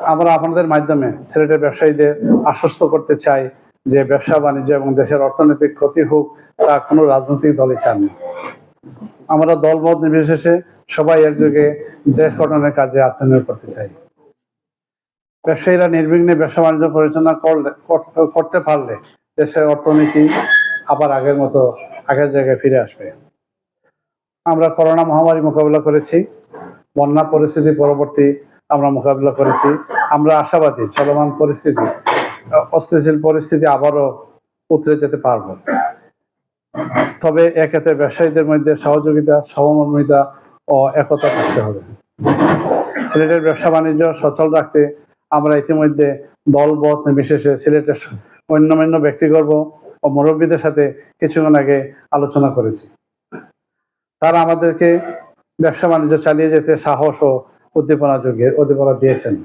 আমরা আপনাদের মাধ্যমে সিলেটের ব্যবসায়ীদের আশ্বস্ত করতে চাই যে ব্যবসা বাণিজ্য এবং দেশের অর্থনৈতিক ক্ষতি হোক তা কোনো রাজনৈতিক দলই চান আমরা দলমত নির্বিশেষে সবাই একযোগে দেশ গঠনের কাজে আত্মনিয়োগ করতে চাই। ব্যবসায়ীরা নির্বিঘ্নে ব্যবসা বাণিজ্য পরিচালনা করলে করতে পারলে দেশের অর্থনীতি আবার আগের মতো আগের জায়গায় ফিরে আসবে। আমরা করোনা মহামারী মোকাবিলা করেছি। বন্যা পরিস্থিতি পরবর্তী আমরা মোকাবিলা করেছি। আমরা আশাবাদী, চলমান পরিস্থিতি, অস্থিতিশীল পরিস্থিতি আবারও উতরে যেতে পারব। তবে এক্ষেত্রে ব্যবসায়ীদের মধ্যে সহযোগিতা সহমর্মিতা ও একতা থাকতে হবে। সিলেটের ব্যবসা বাণিজ্য সচল রাখতে আমরা ইতিমধ্যে দলবত নির্বিশেষে সিলেটের অন্যান্য ব্যক্তিগর্ব ও মুরব্বীদের সাথে কিছুক্ষণ আগে আলোচনা করেছি। তারা আমাদেরকে ব্যবসা বাণিজ্য চালিয়ে যেতে সাহস ও উদ্দীপনা যোগে উদ্দীপনা দিয়েছেন।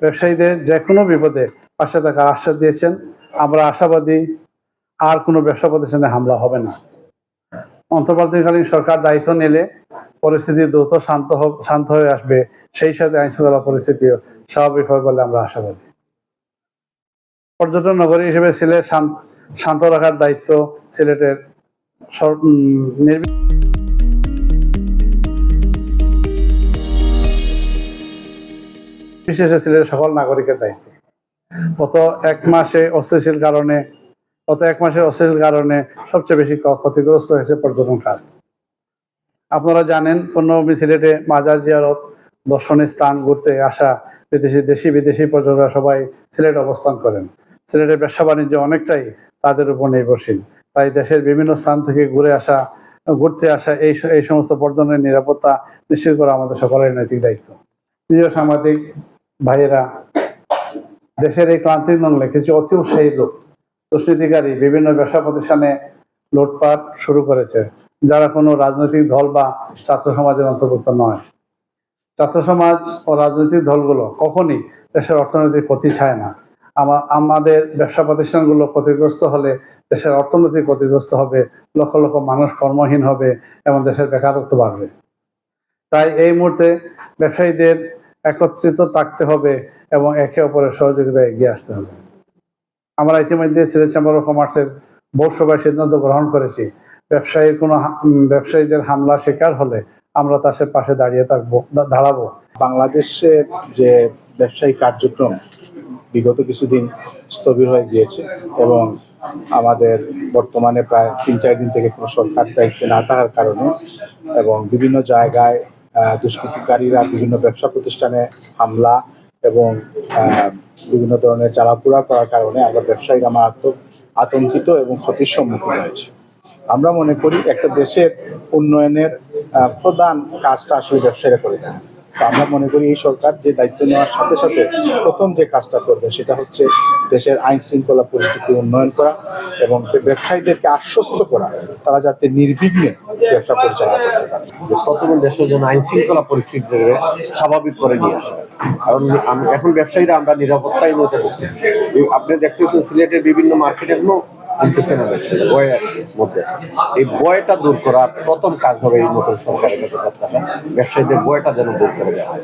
ব্যবসায়ীদের যে কোনো বিপদে পাশে থাকার আশ্বাস দিয়েছেন। আমরা আশাবাদী, আর কোনো ব্যবসা প্রতিষ্ঠানে হামলা হবে না। অন্তর্বর্তীকালীন সরকার দায়িত্ব নিলে পরিস্থিতি দ্রুত শান্ত শান্ত হয়ে আসবে। সেই সাথে আইন শৃঙ্খলা পরিস্থিতিও স্বাভাবিক হবে বলে আমরা আশাবাদী। পর্যটন নগরী হিসেবে সিলেট শান- শান্ত রাখার দায়িত্ব সিলেটের সর- বিশেষে সিলেটের সকল নাগরিকের দায়িত্ব। গত এক মাসে অস্থিতিশীল কারণে গত এক মাসের অস্থিতিশীল কারণে সবচেয়ে বেশি ক্ষতিগ্রস্ত হয়েছে পর্যটন খাত আপনারা জানেন পূর্ণভূমি সিলেটে মাজার জিয়ারত, দর্শনীয় স্থান ঘুরতে আসা বিদেশি, দেশি, বিদেশি পর্যটকরা সবাই সিলেট অবস্থান করেন। সিলেটের ব্যবসা বাণিজ্য অনেকটাই তাদের উপর নির্ভরশীল। তাই দেশের বিভিন্ন স্থান থেকে ঘুরে আসা, ঘুরতে আসা এই এই সমস্ত পর্যটনের নিরাপত্তা নিশ্চিত করা আমাদের সকলের নৈতিক দায়িত্ব। প্রিয় সাংবাদিক ভাইয়েরা, দেশের এই ক্লান্তির মঙ্গলে কিছু অতি উৎসাহী লোক। দুষ্কৃতিকারী বিভিন্ন ব্যবসা প্রতিষ্ঠানে লুটপাট শুরু করেছে, যারা কোনো রাজনৈতিক দল বা ছাত্র সমাজের অন্তর্ভুক্ত নয়। ছাত্র সমাজ ও রাজনৈতিক দলগুলো কখনই দেশের অর্থনৈতিক ক্ষতি চায় না। আমা- আমাদের ব্যবসা প্রতিষ্ঠানগুলো ক্ষতিগ্রস্ত হলে দেশের অর্থনৈতিক ক্ষতিগ্রস্ত হবে, লক্ষ লক্ষ মানুষ কর্মহীন হবে এবং দেশের বেকারত্ব বাড়বে। তাই এই মুহূর্তে ব্যবসায়ীদের একত্রিত থাকতে হবে এবং একে অপরের সহযোগিতায় এগিয়ে আসতে হবে। আমরা ইতিমধ্যে সিলেট চেম্বার অফ কমার্সের বোর্ড সিদ্ধান্ত গ্রহণ করেছি। ব্যবসায়ীর কোনো ব্যবসায়ীদের হামলা শিকার হলে আমরা তাদের পাশে দাঁড়িয়ে থাকব দাঁড়াবো। বাংলাদেশের যে ব্যবসায়িক কার্যক্রম বিগত কিছুদিন স্থবির হয়ে গিয়েছে এবং আমাদের বর্তমানে প্রায় তিন চার দিন থেকে কোনো সরকার দায়িত্বে না থাকার কারণে এবং বিভিন্ন জায়গায় দুষ্কৃতিকারীরা বিভিন্ন ব্যবসা প্রতিষ্ঠানে হামলা এবং বিভিন্ন ধরনের জ্বালাপোড়া করার কারণে আমরা ব্যবসায়ীরা মারাত্মক আতঙ্কিত এবং ক্ষতির সম্মুখীন হয়েছে। আমরা মনে করি একটা দেশের উন্নয়নের প্রধান কাজটা আসলে ব্যবসায়ীরা করে থাকে আমরা মনে করি এই সরকার যে দায়িত্ব নেওয়ার সাথে সাথে প্রথম যে কাজটা করবে সেটা হচ্ছে দেশের আইন শৃঙ্খলা পরিস্থিতি উন্নয়ন করা এবং ব্যবসায়ীদেরকে আশ্বস্ত করা, তারা যাতে নির্বিঘ্নে ব্যবসা পরিচালনা করতে পারে। প্রথমে দেশের জন্য আইন শৃঙ্খলা পরিস্থিতিকে স্বাভাবিক করে নিয়ে আসে কারণ এখন ব্যবসায়ীরা আমরা নিরাপত্তাই নইতে ভুগতেছি। এই- আপনি দেখতেছেন সিলেটের বিভিন্ন মার্কেটে এখনও বুঝতেছে না ব্যবসায়ীরা বয়ের মধ্যে। এই বয়টা দূর করা প্রথম কাজ হবে এই নতুন সরকারের কাছে ব্যবসায়ীদের বয়টা যেন দূর করে দেওয়া হয়।